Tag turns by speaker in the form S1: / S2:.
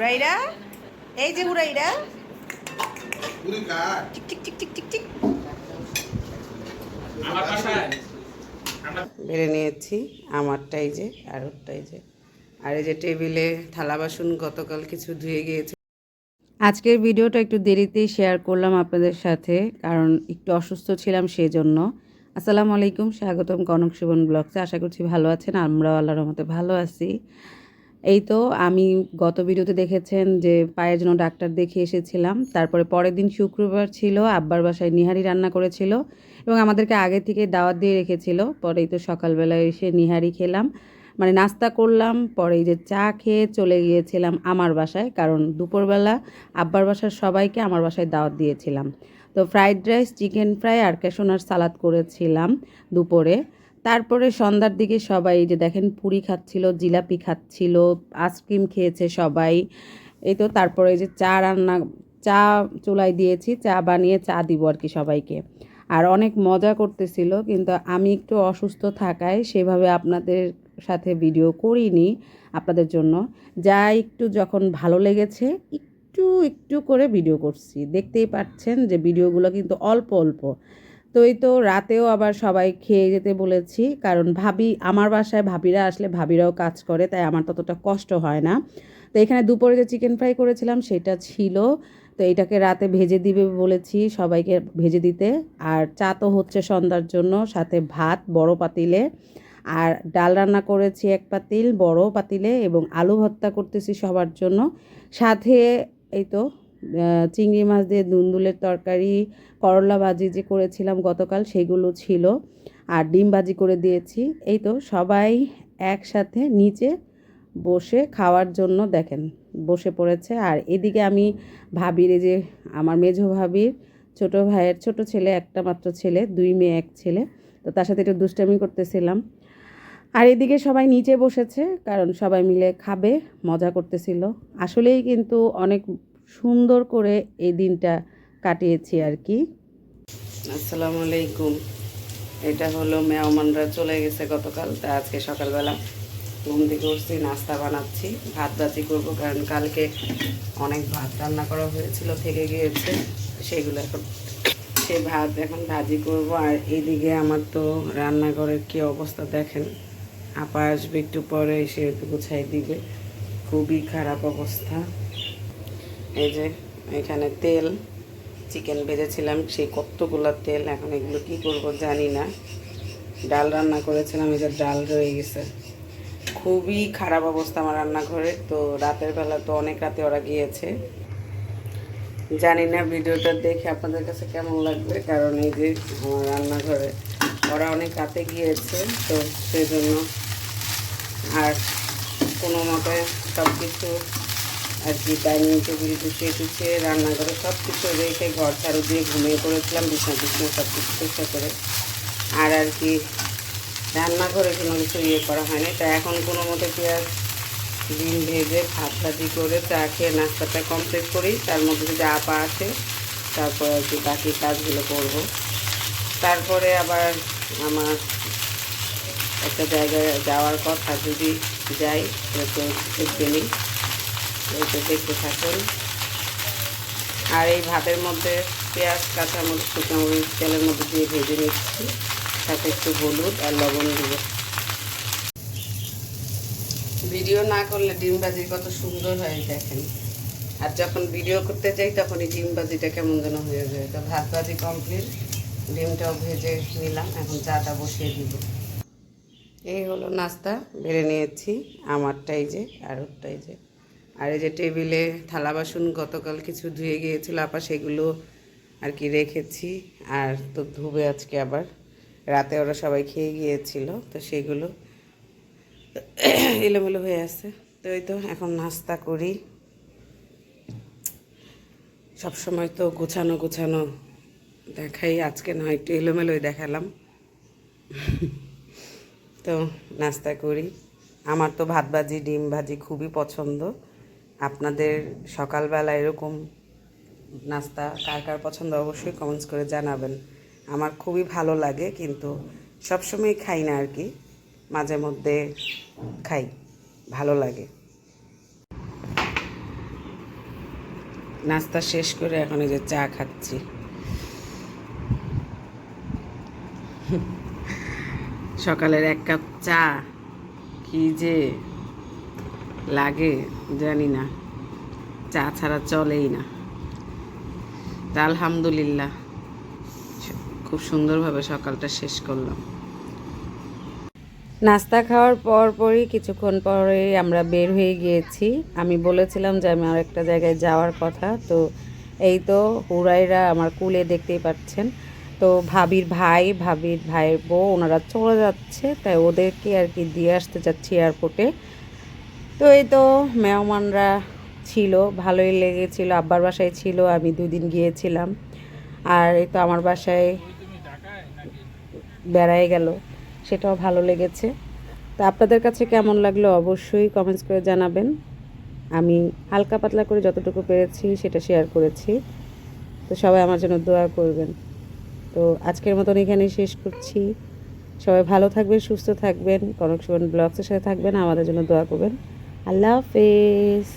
S1: উড়াইরা এই যে উড়াইরা
S2: Puri cut
S1: tick tick tick tick tick tick.
S3: আমার বাসায়।
S1: বেড়ে নিয়েছি আমারটাই যে আর ওরটাই যে। আর এই যে টেবিলে থালা বাসন গতকাল কিছু ধুয়ে গিয়েছে। আজকের ভিডিওটা একটু দেরিতেই শেয়ার করলাম আপনাদের সাথে কারণ একটু অসুস্থ ছিলাম সেই জন্য আসসালামু আলাইকুম স্বাগতম কনক সুবন ব্লগসে। আশা করছি ভালো আছেন আমরাও আল্লাহর মতে ভালো আছি। এই তো আমি গত ভিডিওতে দেখেছেন যে পায়ের জন্য ডাক্তার দেখিয়ে এসেছিলাম। তারপরে পরের দিন শুক্রবার ছিল, আব্বার বাসায় নিহারি রান্না করেছিল এবং আমাদেরকে আগে থেকে দাওয়াত দিয়ে রেখেছিল। পরেই তো সকালবেলা এসে নিহারি খেলাম। মানে নাস্তা করলাম, পরে যে চা খেয়ে চলে গিয়েছিলাম আমার বাসায়, কারণ দুপুরবেলা আব্বার বাসার সবাইকে আমার বাসায় দাওয়াত দিয়েছিলাম। তো ফ্রাইড রাইস, চিকেন ফ্রাই আর কেশোনার সালাদ করেছিলাম দুপুরে। তারপরে সন্ধ্যার দিকে সবাই যে দেখেন পুরি খাচ্ছিল, জিলাপি খাচ্ছিল, আইসক্রিম খেয়েছে সবাই। এই তো তারপরে যে চা রান্না, চা চুলাই দিয়েছি, চা বানিয়ে চা দিব আর কি সবাইকে। আর অনেক মজা করতেছিল, কিন্তু আমি একটু অসুস্থ থাকায় সেভাবে আপনাদের সাথে ভিডিও করিনি আপনাদের জন্য। যা একটু যখন ভালো লেগেছে, একটু একটু করে ভিডিও করছি। দেখতেই পাচ্ছেন যে ভিডিওগুলো কিন্তু অল্প অল্প। তো এই তো রাতেও আবার সবাই খেয়ে যেতে বলেছি। কারণ ভাবি, আমার বাসায় ভাবিরা আসলে ভাবিরাও কাজ করে, তাই আমার ততটা কষ্ট হয় না। তো এখানে দুপুরে যে চিকেন ফ্রাই করেছিলাম, সেটা ছিল। তো এটাকে রাতে ভেজে দিবে বলেছি সবাইকে ভেজে দিতে। আর চা তো হচ্ছে সন্ধ্যার জন্য, সাথে ভাত, বড় পাতিলে। আর ডাল রান্না করেছি এক পাতিল, বড় পাতিলে এবং আলু ভর্তা করতেছি সবার জন্য। সাথে এই তো চিংড়ি মাছ দিয়ে দুন্দুলের তরকারি, করলা ভাজি যে করেছিলাম গতকাল সেগুলো ছিল আর ডিম ভাজি করে দিয়েছি। এই তো সবাই একসাথে নিচে বসে খাওয়ার জন্য দেখেন বসে পড়েছে। আর এদিকে আমি ভাবির, এই যে আমার মেঝো ভাবির ছোট ভাইয়ের ছোট ছেলে, একটা মাত্র ছেলে, দুই মেয়ে, এক ছেলে, তো তার সাথে একটু দুষ্টামি করতেছিলাম। আর এদিকে সবাই নিচে বসেছে, কারণ সবাই মিলে খাবে, মজা করতেছিল। আসলেই কিন্তু অনেক সুন্দর করে এই দিনটা কাটিয়েছি আর কি। আসসালামু আলাইকুম। এটা হলো মেহমানরা চলে গেছে গতকাল, তা আজকে সকালবেলা ঘুম থেকে উঠছি, নাস্তা বানাচ্ছি, ভাত ভাজি করব, কারণ কালকে অনেক ভাত রান্না করা হয়েছিল, থেকে গিয়েছে, সেগুলো এখন সে ভাত এখন ভাজি করব। আর এইদিকে আমার তো রান্নাঘরের কি অবস্থা দেখেন, আপা আসবে একটু পরে এসে একটু গুছাই দিবে। খুবই খারাপ অবস্থা। এই যে এখানে তেল, চিকেন ভেজেছিলাম, সেই কতগুলো তেল, এখন এগুলো কি করব জানি না। ডাল রান্না করেছিলাম, এই যে ডাল রয়ে গেছে। খুবই খারাপ অবস্থা আমার রান্নাঘরে, তো রাতের বেলা তো অনেক রাতে ওরা গিয়েছে। জানি না ভিডিওটা দেখে আপনাদের কাছে কেমন লাগবে, কারণ এই যে আমার রান্নাঘরে ওরা অনেক রাতে গিয়েছে, তো সেই জন্য আর কোনো মতে সব কিছু আর কি ডাইনিং টেবিল, গুছিয়ে টুছিয়ে রান্নাঘরে সব কিছু রেখে ঘর ঝাড়ু দিয়ে ঘুমিয়ে পড়েছিলাম, বিছনা বিছনা সব কিছু চেষ্টা করে। আর আর কি রান্নাঘরে কোনো কিছু ইয়ে করা হয়নি। তা এখন কোনো মতে পেঁয়াজ ডিম ভেজে ভাত ভাজি করে চা খেয়ে নাস্তাটা কমপ্লিট করি। তার মধ্যে যদি আপা আছে, তারপর আর কি বাকি কাজগুলো করব। তারপরে আবার আমার একটা জায়গায় যাওয়ার কথা যদি যাই তো এইটা দেখতে থাকুন। আর এই ভাতের মধ্যে পেঁয়াজ, কাঁচামরিচ, শুকনোমরিচ, তেলের মধ্যে দিয়ে ভেজে নিচ্ছি। সাথে একটু হলুদ আর লবণ দিব। ভিডিও না করলে ডিম ভাজি কত সুন্দর হয় দেখেন। আর যখন ভিডিও করতে যাই তখন এই ডিম ভাজিটা কেমন যেন হয়ে যায়। তো ভাত ভাজি কমপ্লিট। ডিমটাও ভেজে নিলাম। এখন চাটা বসিয়ে দিব। এই হলো নাস্তা। বেড়ে নিয়েছি। আমারটাই যে আর ওরটাই যে। আর এই যে টেবিলে থালা বাসন গতকাল কিছু ধুয়ে গিয়েছিল, আপা সেগুলো আর কি রেখেছি। আর তো ধুবে আজকে আবার। রাতে ওরা সবাই খেয়ে গিয়েছিল, তো সেগুলো এলোমেলো হয়ে আছে। তো এই তো এখন নাস্তা করি। সব সময় তো গোছানো গোছানো দেখাই, আজকে নয় একটু এলোমেলোই দেখালাম। তো নাস্তা করি। আমার তো ভাত ভাজি, ডিম ভাজি খুবই পছন্দ। আপনাদের সকালবেলা এরকম নাস্তা কার কার পছন্দ অবশ্যই কমেন্টস করে জানাবেন। আমার খুবই ভালো লাগে, কিন্তু সবসময় খাই না আর কি মাঝে মধ্যে খাই, ভালো লাগে। নাস্তা শেষ করে এখন এই যে চা খাচ্ছি। সকালের এক কাপ চা, কি যে লাগে, জানি না। চা ছাড়া চলেই না। তা আলহামদুলিল্লাহ, খুব সুন্দরভাবে সকালটা শেষ করলাম। নাস্তা খাওয়ার পর পরই কিছুক্ষণ পরে আমরা বের হয়ে গিয়েছি। আমি বলেছিলাম যে আমি আর একটা জায়গায় যাওয়ার কথা, তো এই তো হুরাইরা আমার কুলে দেখতেই পাচ্ছেন। তো ভাবির ভাই, ভাবির ভাইয়ের বউ, ওনারা চলে যাচ্ছে, তাই ওদেরকে আর কি দিয়ে আসতে যাচ্ছি এয়ারপোর্টে তো এই তো মেহমানরা ছিল, ভালোই লেগেছিল, আব্বার বাসায় ছিল, আমি দুদিন গিয়েছিলাম। আর এই তো আমার বাসায় বেড়াই গেল, সেটাও ভালো লেগেছে। তো আপনাদের কাছে কেমন লাগল অবশ্যই কমেন্টস করে জানাবেন। আমি হালকা পাতলা করে যতটুকু পেরেছি সেটা শেয়ার করেছি। তো সবাই আমার জন্য দোয়া করবেন। তো আজকের মতন এখানেই শেষ করছি। সবাই ভালো থাকবেন, সুস্থ থাকবেন কনক সুবন ব্লগসের সাথে থাকবেন, আমাদের জন্য দোয়া করবেন। আল্লাহ হাফেজ